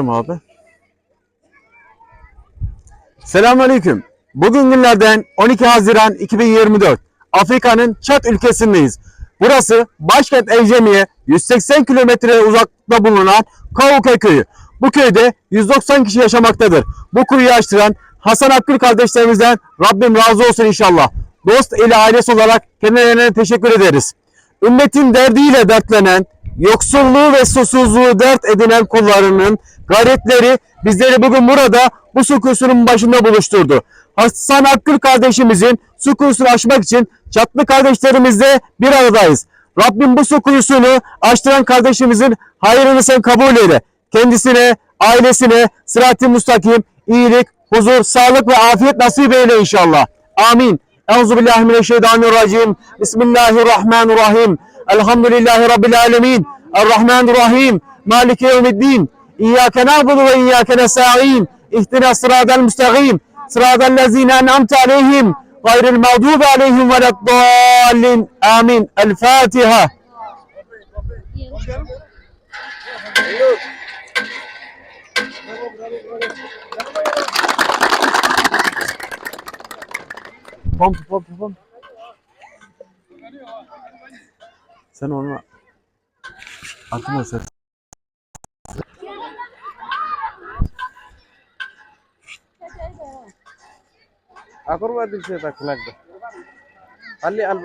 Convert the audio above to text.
abi. Selamünaleyküm. Bugün günlerden 12 Haziran 2024. Afrika'nın Çat ülkesindeyiz. Burası başkent Ecemi'ye 180 kilometre uzaklıkta bulunan Kavuke köyü. Bu köyde 190 kişi yaşamaktadır. Bu kuyuyu açtıran Hasan Akgül kardeşlerimizden Rabbim razı olsun inşallah. Dost eli ailesi olarak kendilerine teşekkür ederiz. Ümmetin derdiyle dertlenen, yoksulluğu ve susuzluğu dert edinen kullarının gayretleri bizleri bugün burada bu su kuyusunun başında buluşturdu. Hasan Akgül kardeşimizin su kuyusunu açmak için çatlı kardeşlerimizle bir aradayız. Rabbim bu su kuyusunu açtıran kardeşimizin hayrını sen kabul eyle. Kendisine, ailesine sırat-ı müstakim, iyilik, huzur, sağlık ve afiyet nasip eyle inşallah. Amin. Euzubillahimineşşeytanirracim. Bismillahirrahmanirrahim. الحمد لله رب العالمين الرحمن الرحيم مالك يوم الدين إياك نعبد وإياك نستعين اهدنا الصراط المستقيم صراط الذين أنعمت عليهم غير المغضوب عليهم ولا الضالين آمين الفاتحة Pump, pump, pump. Sen onu aklıma sen. Aku rumah di sini tak kelak. Ali al